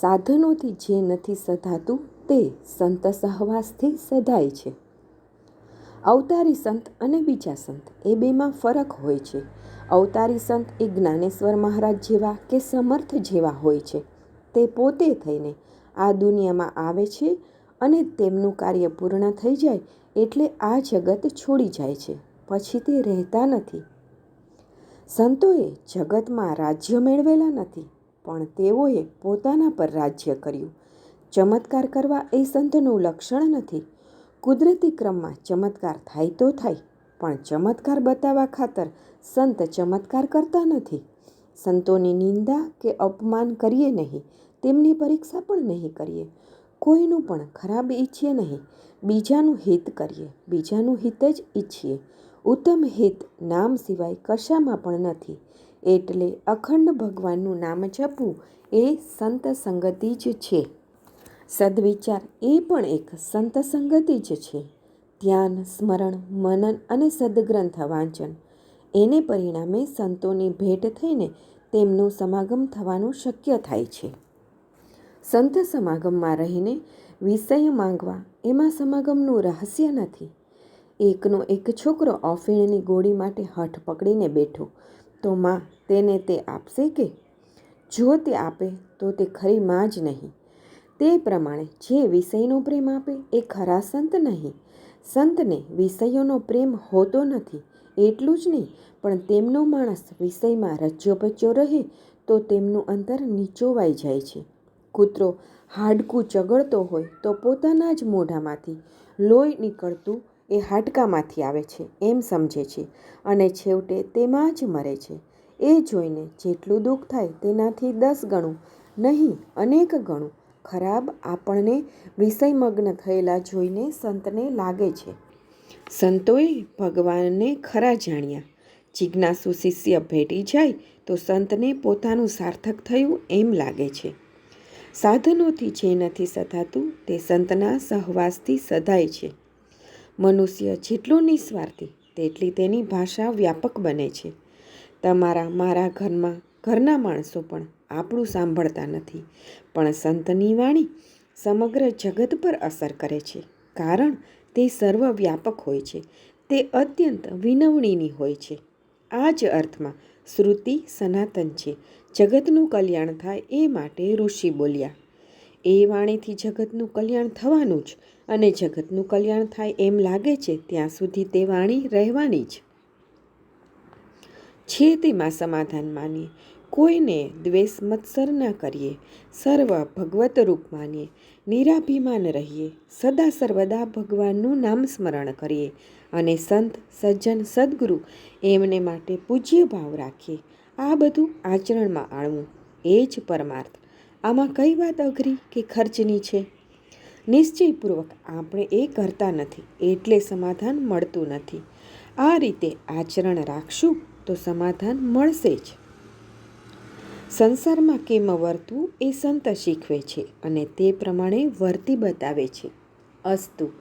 સાધનોથી જે નથી સધાતું તે સંત સહવાસથી સધાય છે. અવતારી સંત અને બીજા સંત એ બેમાં ફરક હોય છે. અવતારી સંત એ જ્ઞાનેશ્વર મહારાજ જેવા કે સમર્થ જેવા હોય છે. તે પોતે થઈને આ દુનિયામાં આવે છે અને તેમનું કાર્ય પૂર્ણ થઈ જાય એટલે આ જગત છોડી જાય છે. પછી તે રહેતા નથી. સંતોએ જગતમાં રાજ્ય મેળવેલા નથી. પણ તેઓએ પોતાના પર રાજ્ય કર્યું. ચમત્કાર કરવા એ સંતનું લક્ષણ નથી. કુદરતી ક્રમમાં ચમત્કાર થાય તો થાય, પણ ચમત્કાર બતાવવા ખાતર સંત ચમત્કાર કરતા નથી. સંતોની નિંદા કે અપમાન કરીએ નહીં, તેમની પરીક્ષા પણ નહીં કરીએ. કોઈનું પણ ખરાબ ઈચ્છીએ નહીં, બીજાનું હિત કરીએ, બીજાનું હિત જ ઈચ્છીએ. ઉત્તમ હિત નામ સિવાય કશામાં પણ નથી. એટલે અખંડ ભગવાનનું નામ જપવું એ સંત સંગતિ જ છે. સદવિચાર એ પણ એક સંત સંગતિ જ છે. ધ્યાન, સ્મરણ, મનન અને સદગ્રંથ વાંચન. એને પરિણામે સંતોની ભેટ થઈને તેમનું સમાગમ થવાનું શક્ય થાય છે. સંત સમાગમમાં રહીને વિષય માંગવા એમાં સમાગમનું રહસ્ય નથી. એકનો એક છોકરો ઓફીણની ગોળી માટે હઠ પકડીને બેઠો. તો માં તેને તે આપશે કે? જો તે આપે, તો તે ખરી માં જ નહીં. તે પ્રમાણે જે વિષયનો પ્રેમ આપે એ ખરા સંત નહીં. સંતને વિષયોનો પ્રેમ હોતો નથી, એટલું જ નહીં, પણ તેમનો માણસ વિષયમાં રચ્યો રહે, તો તેમનું અંતર નીચોવાઈ જાય છે. કૂતરો હાડકું ચગડતો હોય તો પોતાના જ મોઢામાંથી લોહી નીકળતું એ હાડકામાંથી આવે છે, એમ સમજે છે અને છેવટે તેમાં જ મરે છે. એ જોઈને જેટલું દુઃખ થાય તેનાથી દસ ગણું, નહીં, અનેક ગણું ખરાબ આપણને વિષયમગ્ન થયેલા જોઈને સંતને લાગે છે. સંતોએ ભગવાનને ખરા જાણ્યા. જિજ્ઞાસુ શિષ્ય ભેટી જાય તો સંતને પોતાનું સાર્થક થયું એમ લાગે છે. સાધનોથી જે નથી સધાતું તે સંતના સહવાસથી સધાય છે. મનુષ્ય જેટલો નિસ્વાર્થી, તેટલી તેની ભાષા વ્યાપક બને છે. તમારા, મારા ઘરમાં, ઘરના માણસો પણ આપણું સાંભળતા નથી. પણ સંતની વાણી સમગ્ર જગત પર અસર કરે છે, કારણ તે સર્વવ્યાપક હોય છે. તે અત્યંત વિનવણીની હોય છે. આ જ અર્થમાં શ્રુતિ સનાતન છે. જગતનું કલ્યાણ થાય એ માટે ઋષિ બોલ્યા એ વાણીથી જગતનું કલ્યાણ થવાનું જ અને જગતનું કલ્યાણ થાય એમ લાગે છે, ત્યાં સુધી તે વાણી રહેવાની જ. છે તેમાં સમાધાન માનીએ, કોઈને દ્વેષ મત્સર ના કરીએ, સર્વ ભગવત રૂપ માનીએ, નિરાભિમાન રહીએ, સદા સર્વદા ભગવાનનું નામ સ્મરણ કરીએ અને સંત, સજ્જન, સદગુરુ એમને માટે પૂજ્ય ભાવ રાખીએ. આ બધું આચરણમાં આણવું એ જ પરમાર્થ. આમાં કઈ વાત અઘરી કે ખર્ચની છે? નિશ્ચયપૂર્વક આપણે એ કરતા નથી, એટલે સમાધાન મળતું નથી. આ રીતે આચરણ રાખશું તો સમાધાન મળશે જ. સંસારમાં કેમ વર્તવું એ સંત શીખવે છે અને તે પ્રમાણે વર્તી બતાવે છે. અસ્તુ,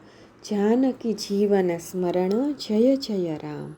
જાનકી જીવન સ્મરણ જય જય રામ.